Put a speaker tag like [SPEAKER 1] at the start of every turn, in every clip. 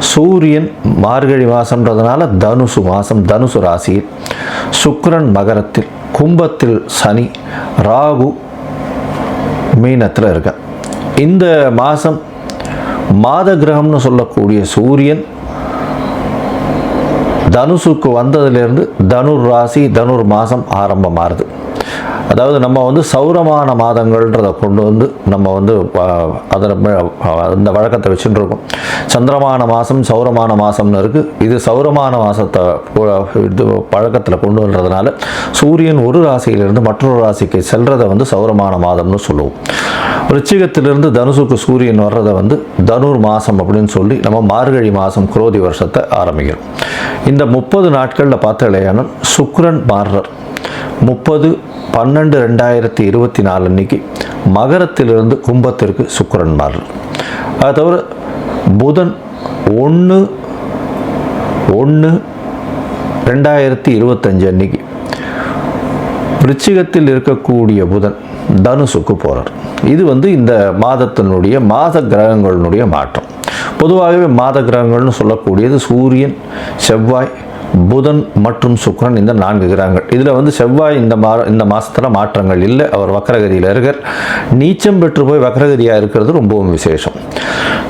[SPEAKER 1] சூரியன் மார்கழி மாதம்ன்றதுனால தனுசு மாதம் தனுசு ராசியில் சுக்கரன் மகரத்தில் கும்பத்தில் சனி ராகு மீனத்தில் இருக்க. இந்த மாதம் மாத கிரகம்னு சொல்லக்கூடிய சூரியன் தனுசுக்கு வந்ததுலேருந்து தனுர் ராசி தனுர் மாதம் ஆரம்பமாகுது அதாவது நம்ம வந்து சௌரமான மாதங்கள்ன்றதை கொண்டு வந்து நம்ம வந்து அதில் அந்த வழக்கத்தை வச்சுட்டு இருக்கோம் சந்திரமான மாதம் சௌரமான மாதம்னு இருக்குது இது சௌரமான மாதத்தை இது பழக்கத்தில் கொண்டு வர்றதுனால சூரியன் ஒரு ராசியிலிருந்து மற்றொரு ராசிக்கு செல்றதை வந்து சௌரமான மாதம்னு சொல்லுவோம். ரிச்சிகத்திலிருந்து தனுசுக்கு சூரியன் வர்றதை வந்து தனுர் மாதம் அப்படின்னு சொல்லி நம்ம மார்கழி மாதம் குரோதி வருஷத்தை ஆரம்பிக்கிறோம். இந்த முப்பது நாட்களில் பார்த்த சுக்ரன் மாறுறார். முப்பது பன்னெண்டு ரெண்டாயிரத்தி இருபத்தி நாலு அன்னைக்கு மகரத்திலிருந்து கும்பத்திற்கு சுக்கரன் மாறுறார். அது தவிர புதன் ஒன்று ஒன்று ரெண்டாயிரத்தி இருபத்தஞ்சு அன்னைக்கு விருச்சிகத்தில் இருக்கக்கூடிய புதன் தனுசுக்கு போகிறார் இது வந்து இந்த மாதத்தினுடைய மாத கிரகங்களினுடைய மாற்றம். பொதுவாகவே மாத கிரகங்கள்னு சொல்லக்கூடியது சூரியன் செவ்வாய் புதன் மற்றும் சுக்கிரன் இந்த நான்கு கிரகங்கள். இதில் வந்து செவ்வாய் இந்த மா இந்த மாதத்தில் மாற்றங்கள் இல்லை. அவர் வக்கரகதியில் இருக்கார். நீச்சம் பெற்று போய் வக்கரகதியாக இருக்கிறது ரொம்பவும் விசேஷம்.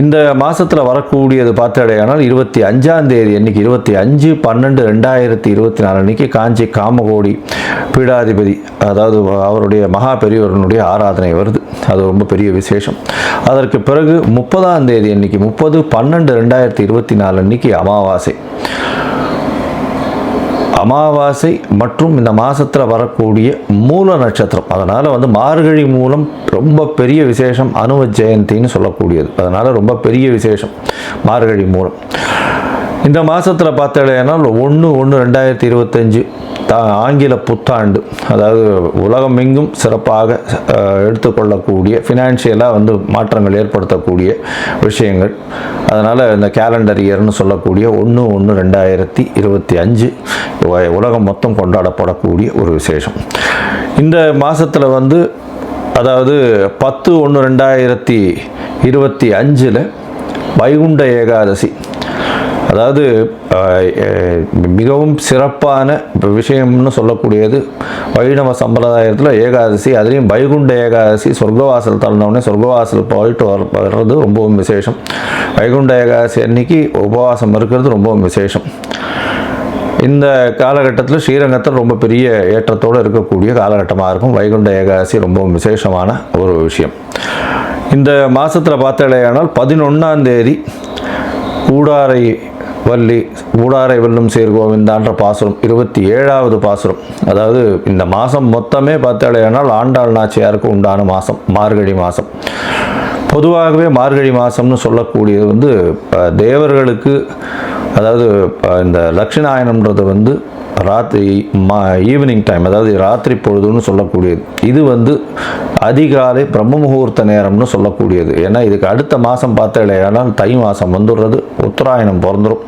[SPEAKER 1] இந்த மாதத்தில் வரக்கூடியது பார்த்தடையானால் இருபத்தி அஞ்சாம் தேதி அன்னைக்கு இருபத்தி அஞ்சு பன்னெண்டு ரெண்டாயிரத்தி இருபத்தி நாலு அன்னைக்கு காஞ்சி காமகோடி பீடாதிபதி அதாவது அவருடைய மகா பெரியவர்களுடைய ஆராதனை வருது. அது ரொம்ப பெரிய விசேஷம். அதற்கு பிறகு முப்பதாம் தேதி அன்னைக்கு முப்பது பன்னெண்டு ரெண்டாயிரத்தி இருபத்தி நாலு அன்னைக்கு அமாவாசை. அமாவாசை மற்றும் இந்த மாதத்தில் வரக்கூடிய மூல நட்சத்திரம். அதனால் வந்து மார்கழி மூலம் ரொம்ப பெரிய விசேஷம் அனுவ ஜெயந்தின்னு சொல்லக்கூடியது. அதனால் ரொம்ப பெரிய விசேஷம் மார்கழி மூலம். இந்த மாதத்தில் பார்த்தாலேனால் ஒன்று ஒன்று ரெண்டாயிரத்தி இருபத்தஞ்சு த ஆங்கில புத்தாண்டு அதாவது உலகமெங்கும் சிறப்பாக எடுத்துக்கொள்ளக்கூடிய ஃபினான்ஷியலாக வந்து மாற்றங்கள் ஏற்படுத்தக்கூடிய விஷயங்கள். அதனால் இந்த கேலண்டர் இயர்னு சொல்லக்கூடிய ஒன்று ஒன்று ரெண்டாயிரத்தி இருபத்தி அஞ்சு உலகம் மொத்தம் கொண்டாடப்படக்கூடிய ஒரு விசேஷம். இந்த மாதத்தில் வந்து அதாவது பத்து ஒன்று ரெண்டாயிரத்தி இருபத்தி அஞ்சில் வைகுண்ட ஏகாதசி அதாவது மிகவும் சிறப்பான விஷயம்னு சொல்லக்கூடியது வைணவ சம்பிரதாயத்தில் ஏகாதசி அதுலேயும் வைகுண்ட ஏகாதசி சொர்க்கவாசல் தள்ளினவுடனே சொர்க்கவாசல் போயிட்டு வர வர்றது ரொம்பவும் விசேஷம். வைகுண்ட ஏகாதசி அன்னைக்கு உபவாசம் இருக்கிறது ரொம்பவும் விசேஷம். இந்த காலகட்டத்தில் ஸ்ரீரங்கத்தில் ரொம்ப பெரிய ஏற்றத்தோடு இருக்கக்கூடிய காலகட்டமாக இருக்கும். வைகுண்ட ஏகாதசி ரொம்பவும் விசேஷமான ஒரு விஷயம். இந்த மாதத்தில் பார்த்தாலேயானால் பதினொன்றாம் தேதி கூடாரை வள்ளி கூடாரை வெல்லும் சேர்கோவிந்தான்ற பாசுரம் இருபத்தி ஏழாவது பாசுரம். அதாவது இந்த மாதம் மொத்தமே பார்த்தாலேயானால் ஆண்டாள் நாச்சியாருக்கு உண்டான மாதம் மார்கழி மாதம் பொதுவாகவே மார்கழி மாதம்னு சொல்லக்கூடியது வந்து தேவர்களுக்கு அதாவது இந்த லட்சுநாயனம்ன்றது வந்து ராத்திரி மா ஈவினிங் டைம் அதாவது ராத்திரி பொழுதுன்னு சொல்லக்கூடியது. இது வந்து அதிகாலை பிரம்ம முகூர்த்த நேரம்னு சொல்லக்கூடியது. ஏன்னா இதுக்கு அடுத்த மாதம் பார்த்தாலேயானால் தை மாதம் வந்துடுறது உத்தராயணம் பிறந்துடும்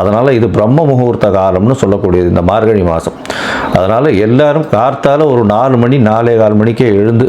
[SPEAKER 1] அதனால் இது பிரம்ம முகூர்த்த காலம்னு சொல்லக்கூடியது இந்த மார்கழி மாதம் அதனால் எல்லாரும் கார்த்தால ஒரு நாலு மணி நாலே கால் மணிக்கே எழுந்து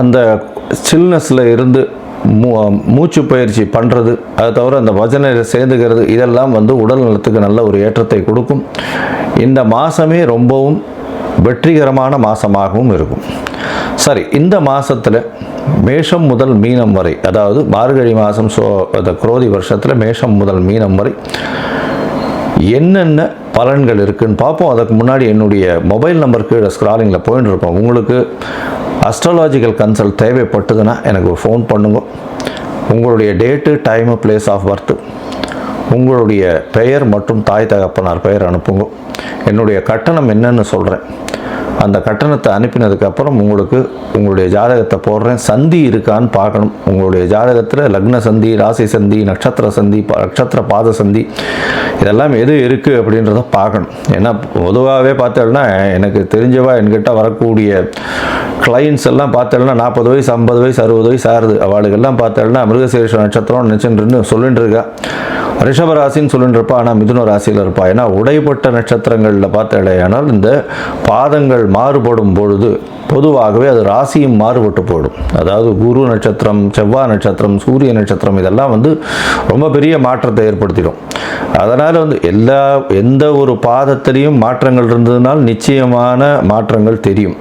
[SPEAKER 1] அந்த சில்னஸில் இருந்து மூ மூச்சு பயிற்சி பண்ணுறது அதை தவிர அந்த பஜனையில் சேர்ந்துக்கிறது இதெல்லாம் வந்து உடல் நலத்துக்கு நல்ல ஒரு ஏற்றத்தை கொடுக்கும். இந்த மாதமே ரொம்பவும் வெற்றிகரமான மாதமாகவும் இருக்கும். சரி இந்த மாதத்தில் மேஷம் முதல் மீனம் வரை அதாவது மார்கழி மாதம் சோ அந்த குரோதி வருஷத்தில் மேஷம் முதல் மீனம் வரை என்னென்ன பலன்கள் இருக்குதுன்னு பார்ப்போம். அதுக்கு முன்னாடி என்னுடைய மொபைல் நம்பர் கீழே ஸ்க்ராலிங்கில் போயின்னு இருப்போம். உங்களுக்கு அஸ்ட்ராலாஜிக்கல் கன்சல்ட் தேவைப்பட்டதுன்னா எனக்கு ஃபோன் பண்ணுங்க. உங்களுடைய date time place of birth உங்களுடைய பெயர் மற்றும் தாய் தகப்பனார் பெயர் அனுப்புங்க. என்னுடைய கட்டணம் என்னன்னு சொல்கிறேன் அந்த கட்டணத்தை அனுப்பினதுக்கப்புறம் உங்களுக்கு உங்களுடைய ஜாதகத்தை போடுறேன். சந்தி இருக்கான்னு பார்க்கணும். உங்களுடைய ஜாதகத்தில் லக்ன சந்தி ராசி சந்தி நட்சத்திர சந்தி நட்சத்திர பாத சந்தி இதெல்லாம் எது இருக்குது அப்படின்றத பார்க்கணும். ஏன்னா பொதுவாகவே பார்த்தோம்னா எனக்கு தெரிஞ்சவா என்கிட்ட வரக்கூடிய கிளைண்ட்ஸ் எல்லாம் பார்த்தோம்னா நாற்பது வயசு ஐம்பது வயசு அறுபது வயசு ஆறுது அவளுக்கெல்லாம் பார்த்தோம்னா மிருகசீரிஷ நட்சத்திரம் நினச்சின்னு சொல்லிட்டு இருக்கா ரிஷப ராசின்னு சொல்லிட்டு இருப்பா ஆனால் மிதுன ராசியில் இருப்பா. ஏன்னா உடைப்பட்ட நட்சத்திரங்களில் பார்த்தாலேயானால் இந்த பாதங்கள் மாறுபடும் பொழுது பொதுவாகவே அது ராசியும் மாறுபட்டு போயிடும். அதாவது குரு நட்சத்திரம் செவ்வாய் நட்சத்திரம் சூரிய நட்சத்திரம் இதெல்லாம் வந்து ரொம்ப பெரிய மாற்றத்தை ஏற்படுத்திடும். அதனால் வந்து எல்லா எந்த ஒரு பாதத்திலையும் மாற்றங்கள் இருந்ததுனால் நிச்சயமான மாற்றங்கள் தெரியும்.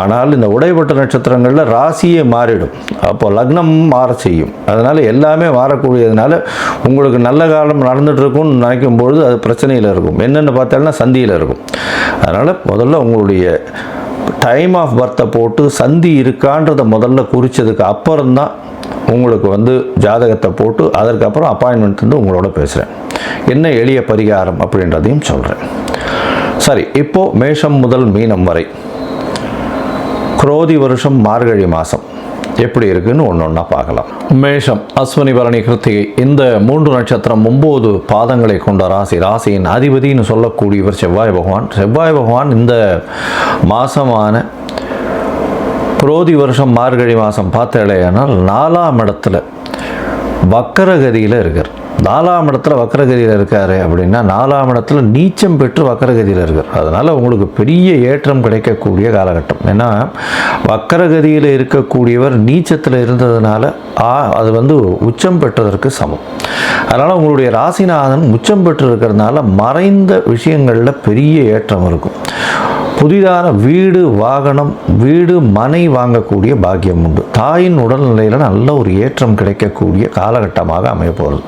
[SPEAKER 1] ஆனால் இந்த உடைப்பட்ட நட்சத்திரங்களில் ராசியே மாறிடும். அப்போ லக்னம் மாற செய்யும். அதனால் எல்லாமே மாறக்கூடியதுனால உங்களுக்கு நல்ல காலம் நடந்துட்டு இருக்கும்னு நினைக்கும் பொழுது அது பிரச்சனையில் இருக்கும். என்னென்னு பார்த்தோம்னா சந்தியில் இருக்கும். அதனால் முதல்ல உங்களுடைய டைம் ஆஃப் பர்த்தை போட்டு சந்தி இருக்கான்றதை முதல்ல குறித்ததுக்கு அப்புறம்தான் உங்களுக்கு வந்து ஜாதகத்தை போட்டு அதற்கப்புறம் அப்பாயின்மெண்ட் வந்து உங்களோட பேசுகிறேன் என்ன எளிய பரிகாரம் அப்படின்றதையும் சொல்கிறேன் சரி இப்போது மேஷம் முதல் மீனம் வரை. குரோதி வருஷம் மார்கழி மாதம் எப்படி இருக்குன்னு ஒன்று ஒன்றா பார்க்கலாம். மேஷம் அஸ்வினி பரணி கிருத்திகை இந்த மூன்று நட்சத்திரம் ஒம்பது பாதங்களை கொண்ட ராசி. ராசியின் அதிபதின்னு சொல்லக்கூடியவர் செவ்வாய் பகவான். செவ்வாய் பகவான் இந்த மாசமான புரோதி வருஷம் மார்கழி மாதம் பார்த்தாலேயானால் நாலாம் இடத்துல வக்கரகதியில் இருக்கார். நாலாம் இடத்துல வக்கரகதியில் இருக்காரு அப்படின்னா நாலாம் இடத்துல நீச்சம் பெற்று வக்கரகதியில் இருக்கார். அதனால் உங்களுக்கு பெரிய ஏற்றம் கிடைக்கக்கூடிய காலகட்டம். ஏன்னா வக்கரகதியில் இருக்கக்கூடியவர் நீச்சத்தில் இருந்ததுனால ஆ அது வந்து உச்சம் பெற்றதற்கு சமம். அதனால் உங்களுடைய ராசிநாதன் உச்சம் பெற்று இருக்கிறதுனால மறைந்த விஷயங்களில் பெரிய ஏற்றம் இருக்கும். புதிதான வீடு வாகனம் வீடு மனை வாங்கக்கூடிய பாக்கியம் உண்டு. தாயின் உடல்நிலையில் நல்ல ஒரு ஏற்றம் கிடைக்கக்கூடிய காலகட்டமாக அமையப்போகிறது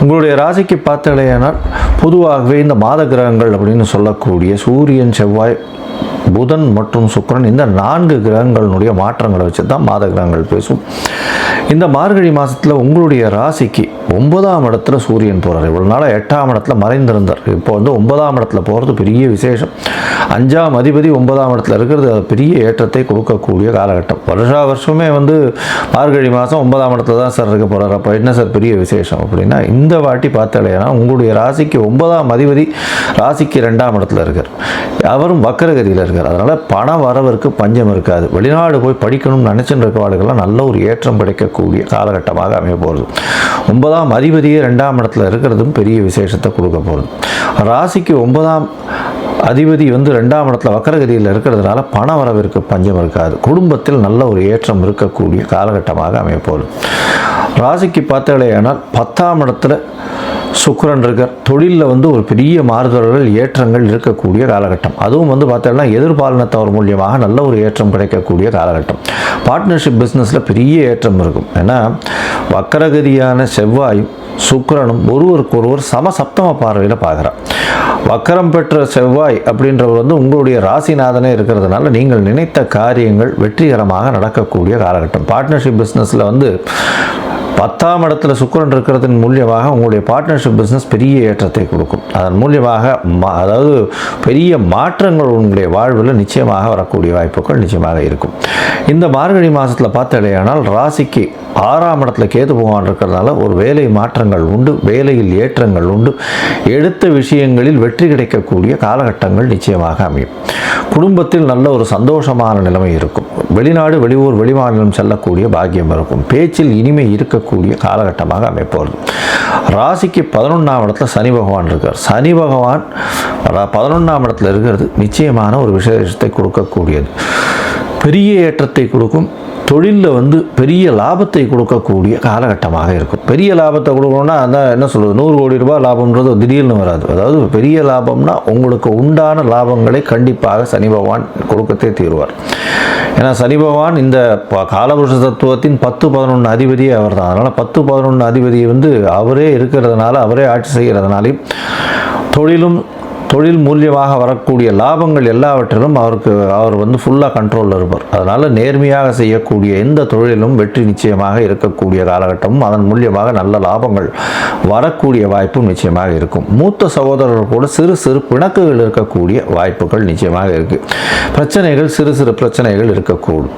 [SPEAKER 1] உங்களுடைய ராசிக்கு பார்த்தலையானால் பொதுவாகவே இந்த மாத கிரகங்கள் அப்படின்னு சொல்லக்கூடிய சூரியன் செவ்வாய் புதன் மற்றும் சுக்கிரன் இந்த நான்கு கிரகங்களினுடைய மாற்றங்களை வச்சு தான் மாத கிரகங்கள் பேசும். இந்த மார்கழி மாதத்தில் உங்களுடைய ராசிக்கு ஒன்பதாம் இடத்துல சூரியன் போகிறார் இவ்வளோ நாளாக எட்டாம் இடத்துல மறைந்திருந்தார். இப்போ வந்து ஒன்பதாம் இடத்துல போகிறது பெரிய விசேஷம். அஞ்சாம் அதிபதி ஒன்பதாம் இடத்துல இருக்கிறது அது பெரிய ஏற்றத்தை கொடுக்கக்கூடிய காலகட்டம். வருஷா வருஷமே வந்து மார்கழி மாதம் ஒன்பதாம் இடத்துல தான் சார் இருக்க போகிறார் அப்போ என்ன சார் பெரிய விசேஷம் அப்படின்னா இந்த வாட்டி பார்த்தாலேனா உங்களுடைய ராசிக்கு ஒன்பதாம் அதிபதி ராசிக்கு ரெண்டாம் இடத்துல இருக்கார். அவரும் வக்கரகதியில் இருக்கார். அதனால் பண வரவிற்கு பஞ்சம் இருக்காது. வெளிநாடு போய் படிக்கணும்னு நினச்சிட்டு இருக்கவாளுக்கெல்லாம் நல்ல ஒரு ஏற்றம் கிடைக்கக்கூடிய காலகட்டமாக அமைய போகிறது ஒன்பதாம் அதிபதியே ரெண்டாம் இடத்துல இருக்கிறதும் பெரிய விசேஷத்தை கொடுக்க போகிறது ராசிக்கு ஒன்பதாம் அதிபதி வந்து ரெண்டாம் இடத்துல வக்கரகதியில் இருக்கிறதுனால பண வரவிற்கு பஞ்சம் இருக்காது. குடும்பத்தில் நல்ல ஒரு ஏற்றம் இருக்கக்கூடிய காலகட்டமாக அமைய போகிறது ராசிக்கு பார்த்தாலேயானால் பத்தாம் இடத்துல சுக்கரன் இருக்கார். தொழிலில் வந்து ஒரு பெரிய மாறுதல்கள் ஏற்றங்கள் இருக்கக்கூடிய காலகட்டம். அதுவும் வந்து பார்த்தோம்னா எதிர்பாலினத்தவர் மூலியமாக நல்ல ஒரு ஏற்றம் கிடைக்கக்கூடிய காலகட்டம். பார்ட்னர்ஷிப் பிஸ்னஸில் பெரிய ஏற்றம் இருக்கும். ஏன்னா வக்கரகதியான செவ்வாயும் சுக்கரனும் ஒருவருக்கு ஒருவர் சமசப்தம பார்வையில் பார்க்குறான் வக்கரம் பெற்ற செவ்வாய் அப்படின்றவர் வந்து உங்களுடைய ராசிநாதனே இருக்கிறதுனால நீங்கள் நினைத்த காரியங்கள் வெற்றிகரமாக நடக்கக்கூடிய காலகட்டம். பார்ட்னர்ஷிப் பிஸ்னஸில் வந்து பத்தாம் இடத்துல சுக்கரன் இருக்கிறதன் மூலியமாக உங்களுடைய பார்ட்னர்ஷிப் பிஸ்னஸ் பெரிய ஏற்றத்தை கொடுக்கும். அதன் மூலியமாக அதாவது பெரிய மாற்றங்கள் உங்களுடைய வாழ்வில் நிச்சயமாக வரக்கூடிய வாய்ப்புகள் நிச்சயமாக இருக்கும். இந்த மார்கழி மாதத்தில் பார்த்தடையானால் ராசிக்கு ஆறாம் இடத்துல கேது பகவான் இருக்கிறதுனால ஒரு வேலை மாற்றங்கள் உண்டு வேலையில் ஏற்றங்கள் உண்டு. எடுத்த விஷயங்களில் வெற்றி கிடைக்கக்கூடிய காலகட்டங்கள் நிச்சயமாக அமையும். குடும்பத்தில் நல்ல ஒரு சந்தோஷமான நிலைமை இருக்கும். வெளிநாடு வெளியூர் வெளிமாநிலம் செல்லக்கூடிய பாக்கியம் இருக்கும். பேச்சில் இனிமை இருக்கக்கூடிய காலகட்டமாக அமைப்போகிறது ராசிக்கு பதினொன்றாம் இடத்துல சனி பகவான் இருக்கார். சனி பகவான் ர- பதினொன்றாம் இடத்துல இருக்கிறது நிச்சயமான ஒரு விசேஷத்தை கொடுக்கக்கூடியது. பெரிய ஏற்றத்தை கொடுக்கும். தொழிலில் வந்து பெரிய லாபத்தை கொடுக்கக்கூடிய காலகட்டமாக இருக்கும். பெரிய லாபத்தை கொடுக்கணும்னா அதான் என்ன சொல்கிறது நூறு கோடி ரூபாய் லாபம்ன்றது திடீர்னு வராது. அதாவது பெரிய லாபம்னா உங்களுக்கு உண்டான லாபங்களை கண்டிப்பாக சனி பகவான் கொடுக்கத்தே தீருவார். ஏன்னா சனி பகவான் இந்த ப- காலபுருஷ தத்துவத்தின் பத்து பதினொன்று அதிபதியே அவர் தான் அதனால் பத்து பதினொன்று அதிபதி வந்து அவரே இருக்கிறதுனால அவரே ஆட்சி செய்கிறதுனாலையும் தொழிலும் தொழில் மூலியமாக வரக்கூடிய லாபங்கள் எல்லாவற்றிலும் அவருக்கு அவர் வந்து ஃபுல்லாக கண்ட்ரோலில் இருப்பார். அதனால் நேர்மையாக செய்யக்கூடிய எந்த தொழிலும் வெற்றி நிச்சயமாக இருக்கக்கூடிய காலகட்டமும் அதன் மூலியமாக நல்ல லாபங்கள் வரக்கூடிய வாய்ப்பும் நிச்சயமாக இருக்கும். மூத்த சகோதரர்கள் கூட சிறு சிறு பிணக்குகள் இருக்கக்கூடிய வாய்ப்புகள் நிச்சயமாக இருக்குது பிரச்சனைகள் சிறு சிறு பிரச்சனைகள் இருக்கக்கூடும்.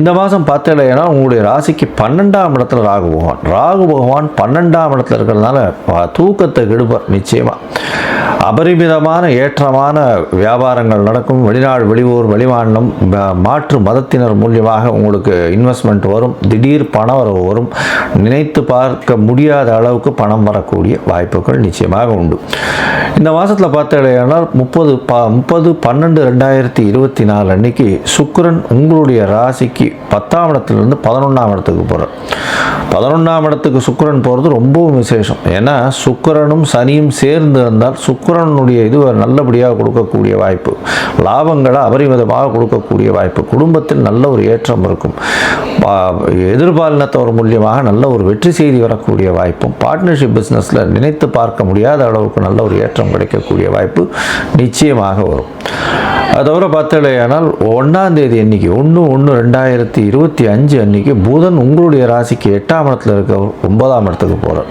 [SPEAKER 1] இந்த மாதம் பார்த்தீங்கன்னா உங்களுடைய ராசிக்கு பன்னெண்டாம் இடத்துல ராகு பகவான். ராகு பகவான் பன்னெண்டாம் இடத்துல இருக்கிறதுனால தூக்கத்தை கெடுப்பார் நிச்சயமாக அபரிமிதமான ஏற்றமான வியாபாரங்கள் நடக்கும். வெளிநாடு வெளியூர் வெளிமாநிலம் மாற்று மதத்தினர் மூலியமாக உங்களுக்கு இன்வெஸ்ட்மெண்ட் வரும். திடீர் பண வரவு வரும். நினைத்து பார்க்க முடியாத அளவுக்கு பணம் வரக்கூடிய வாய்ப்புகள் நிச்சயமாக உண்டு. இந்த மாதத்தில் பார்த்தீங்கன்னா முப்பது ப முப்பது பன்னெண்டு ரெண்டாயிரத்தி இருபத்தி நாலு அன்னைக்கு சுக்கரன் உங்களுடைய ராசிக்கு பத்தாம் இடத்துலேருந்து பதினொன்றாம் இடத்துக்கு போகிறார் பதினொன்றாம் இடத்துக்கு சுக்கரன் போகிறது ரொம்பவும் விசேஷம். ஏன்னா சுக்கரனும் சனியும் சேர்ந்து இருந்தால் சுக்கிரனுடைய இது நல்லபடியாக கொடுக்கக்கூடிய வாய்ப்பு. லாபங்களை அபரிமிதமாக கொடுக்கக்கூடிய வாய்ப்பு. குடும்பத்தில் நல்ல ஒரு ஏற்றம் இருக்கும். பா- எதிர்பாலினத்தவர் மூலியமாக நல்ல ஒரு வெற்றி செய்தி வரக்கூடிய வாய்ப்பும் பார்ட்னர்ஷிப் பிஸ்னஸில் நினைத்து பார்க்க முடியாத அளவுக்கு நல்ல ஒரு ஏற்றம் கிடைக்கக்கூடிய வாய்ப்பு நிச்சயமாக வரும். அது தவிர பார்த்தாலேயானால் ஒன்றாம் தேதி அன்னைக்கு ஒன்று ஒன்று ரெண்டாயிரத்தி இருபத்தி அஞ்சு அன்னைக்கு புதன் உங்களுடைய ராசிக்கு எட்டாம் இடத்துல இருக்க ஒன்பதாம் இடத்துக்கு போகிறார்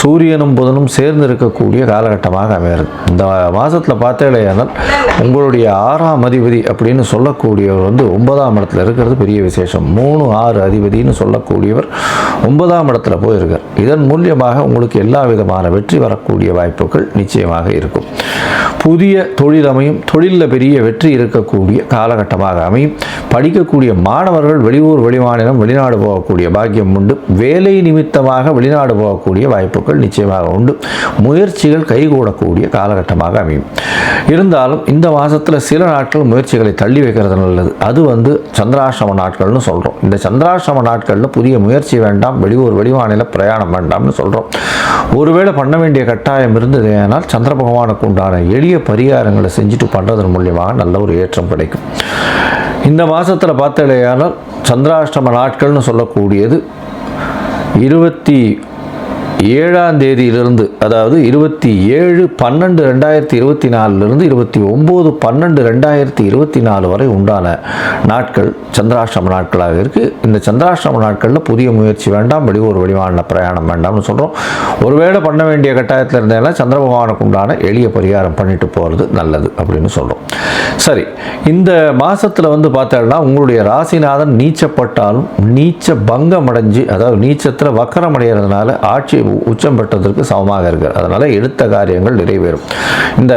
[SPEAKER 1] சூரியனும் புதனும் சேர்ந்து இருக்கக்கூடிய காலகட்டமாக அமைகிறது. இந்த மாதத்தில் பார்த்தலையானால் உங்களுடைய ஆறாம் அதிபதி அப்படின்னு சொல்லக்கூடியவர் வந்து ஒன்பதாம் இடத்துல இருக்கிறது பெரிய விசேஷம். மூணு ஆறு அதிபதின்னு சொல்லக்கூடியவர் ஒன்பதாம் இடத்துல போயிருக்கார். இதன் மூலியமாக உங்களுக்கு எல்லா விதமான வெற்றி வரக்கூடிய வாய்ப்புகள் நிச்சயமாக இருக்கும். புதிய தொழில் அமையும். தொழிலில் பெரிய வெற்றி இருக்கக்கூடிய காலகட்டமாக அமையும். படிக்கக்கூடிய மாணவர்கள் வெளியூர் வெளிமாநிலம் வெளிநாடு போகக்கூடிய பாக்கியம் உண்டு. வேலை நிமித்தமாக வெளிநாடு போகக்கூடிய வாய்ப்புகள் நிச்சயமாக உண்டு. முயற்சிகள் கைகூடக்கூடிய காலகட்டமாக அமையும். இருந்தாலும் இந்த மாதத்தில் சில நாட்கள் முயற்சிகளை தள்ளி வைக்கிறது நல்லது. அது வந்து சந்திராசிரம நாட்கள்னு சொல்கிறோம் இந்த சந்திராசிரம நாட்களில் புதிய முயற்சி வேண்டாம் வெளியூர் வெளிமாநில பிரயாணம் வேண்டாம்னு சொல்கிறோம் ஒருவேளை பண்ண வேண்டிய கட்டாயம் இருந்தது ஏனால் சந்திர பகவானுக்கு உண்டான எளிய பரிகாரங்களை செஞ்சுட்டு பண்ணுறதன் மூலியமாக நல்ல ஒரு ஏற்றம் கிடைக்கும். இந்த மாதத்தில் பார்த்தாலேயானால் சந்திராஷ்டம நாட்கள்னு சொல்லக்கூடியது இருபத்தி ஏழாம் தேதியிலிருந்து அதாவது இருபத்தி ஏழு பன்னெண்டு ரெண்டாயிரத்தி இருபத்தி நாலுலேருந்து இருபத்தி ஒம்பது பன்னெண்டு ரெண்டாயிரத்தி இருபத்தி நாலு வரை உண்டான நாட்கள் சந்திராஷ்டம நாட்களாக இருக்குது இந்த சந்திராஷ்டம நாட்களில் புதிய முயற்சி வேண்டாம் வெளியூர் வெளிமாநில பிரயாணம் வேண்டாம்னு சொல்கிறோம் ஒருவேளை பண்ண வேண்டிய கட்டாயத்தில் இருந்தேன்னா சந்திர பகவானுக்கு உண்டான எளிய பரிகாரம் பண்ணிட்டு போகிறது நல்லது அப்படின்னு சொல்கிறோம் சரி இந்த மாதத்தில் வந்து பார்த்தோம்னா உங்களுடைய ராசிநாதன் நீச்சப்பட்டாலும் நீச்ச பங்கம் அடைஞ்சு அதாவது நீச்சத்தில் வக்கரம் அடைகிறதுனால ஆட்சி உச்சம் பெற்றதற்கு சமமாக இருக்கிறது அதனால் எடுத்த காரியங்கள் நிறைவேறும். இந்த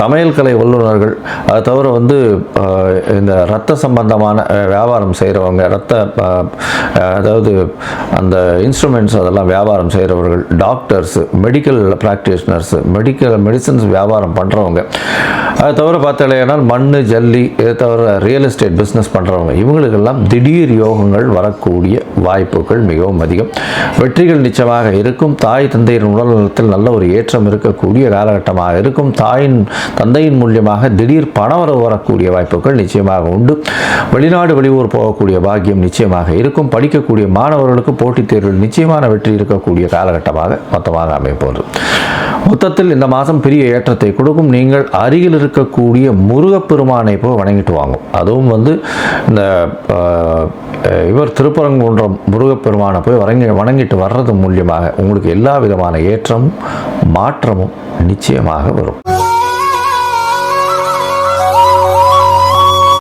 [SPEAKER 1] சமையல் கலை வல்லுநர்கள் அதை தவிர வந்து இந்த ரத்த சம்பந்தமான வியாபாரம் செய்கிறவங்க ரத்த அதாவது அந்த இன்ஸ்ட்ருமெண்ட்ஸ் அதெல்லாம் வியாபாரம் செய்கிறவர்கள் doctors medical practitioners medical medicines வியாபாரம் பண்ணுறவங்க அதை தவிர பார்த்தாலேனால் மண் ஜல்லி இதை தவிர ரியல் எஸ்டேட் பிஸ்னஸ் பண்ணுறவங்க இவங்களுக்கெல்லாம் திடீர் யோகங்கள் வரக்கூடிய வாய்ப்புகள் மிகவும் அதிகம். வெற்றிகள் நிச்சயமாக இருக்கும். தாய் தந்தையின் உடல் நலத்தில் நல்ல ஒரு ஏற்றம் இருக்கக்கூடிய காலகட்டமாக இருக்கும். தாயின் தந்தையின் மூலியமாக திடீர் பணவரவு வரக்கூடிய வாய்ப்புகள் நிச்சயமாக உண்டு. வெளிநாடு வெளியூர் போகக்கூடிய பாக்கியம் நிச்சயமாக இருக்கும். படிக்கக்கூடிய மாணவர்களுக்கு போட்டித் தேர்வில் நிச்சயமான வெற்றி இருக்கக்கூடிய காலகட்டமாக மொத்தமாக அமைப்போது மொத்தத்தில் இந்த மாதம் பெரிய ஏற்றத்தை கொடுக்கும். நீங்கள் அருகில் இருக்கக்கூடிய முருகப்பெருமானை போய் வணங்கிட்டு வாங்கும் அதுவும் வந்து இந்த இவர் திருப்பரங்குன்றம் முருகப்பெருமானை போய் வணங்கி வணங்கிட்டு வர்றது மூலியமாக உங்களுக்கு எல்லா விதமான ஏற்றமும் மாற்றமும் நிச்சயமாக வரும்.